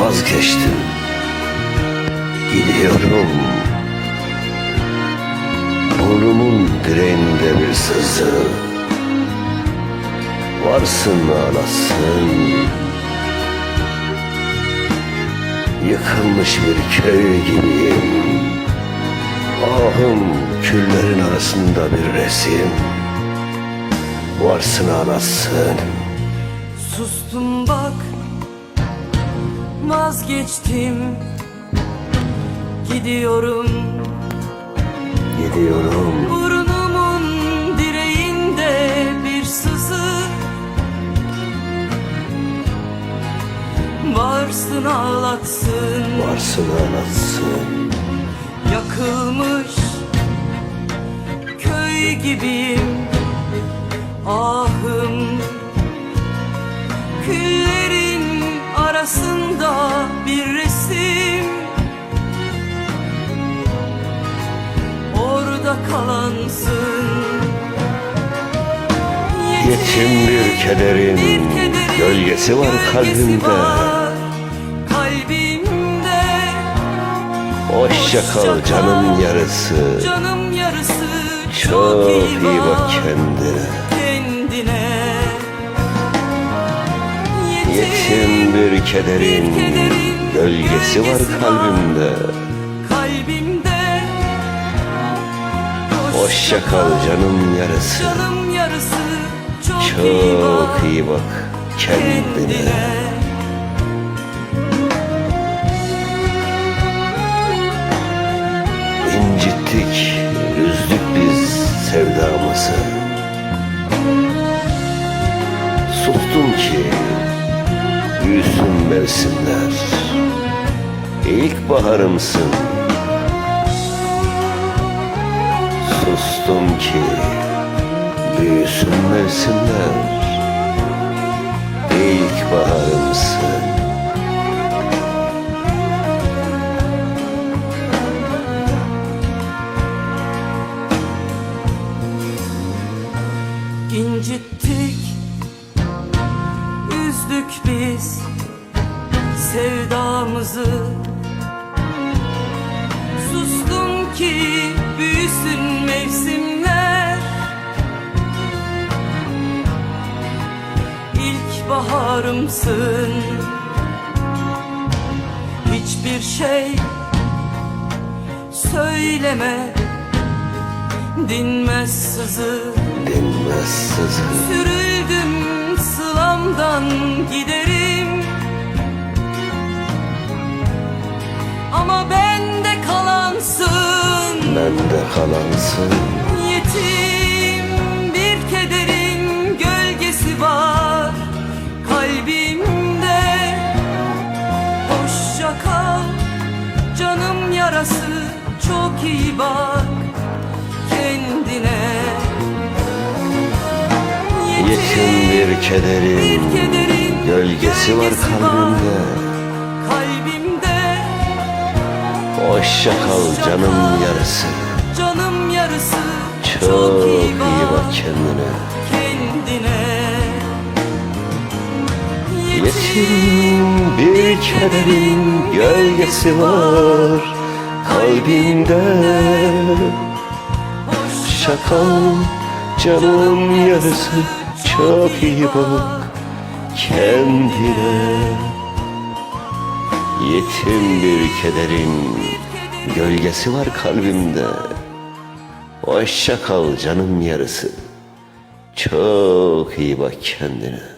vazgeçtim. Gidiyorum. Burnumun direğinde bir sızı. Varsın ağlasın Yıkılmış bir köy gibiyim. Ahım küllerin arasında bir resim. Varsın ağlasın Sustum bak Vazgeçtim. Gidiyorum. Gidiyorum. Burnumun direğinde bir sızı. Varsın ağlatsın. Varsın ağlatsın. Yakılmış köy gibiyim. Ahım Kalansın Yetim bir kederin kederin gölgesi var kalbimde. var Kalbimde. Hoşça kal canım yarısı. Canım yarısı. Çok iyi bak kendine. kendine. Yetim bir kederin bir kederin gölgesi var. Kalbimde Hoşça kal canım yarısı. Canım yarısı çok, iyi Çok bak iyi bak kendine. İncittik, üzdük biz sevdamızı Sustum ki büyüsün mevsimler. İlk baharımsın Sustum ki büyüsün mevsimler İlk baharımsın İncittik Üzdük biz Sevdamızı. Sustum ki baharımsın. Hiçbir şey Söyleme. Dinmez sızı. Dinmez sızı. Sürüldüm sılamdan giderim. Ama bende kalansın. Bende kalansın yarası çok iyi bak kendine. Yetim bir kederin bir kederin gölgesi var kalbimde. Kalbimde. Hoşça kal canım yarısı. canım yarısı. Çok iyi bak kendine. kendine. Yetim bir kederin gölgesi var kalbimde Hoşça kal canım yarısı Çok iyi bak kendine. Yetim bir kederin gölgesi var kalbimde. Hoşça kal canım yarısı. Çok iyi bak kendine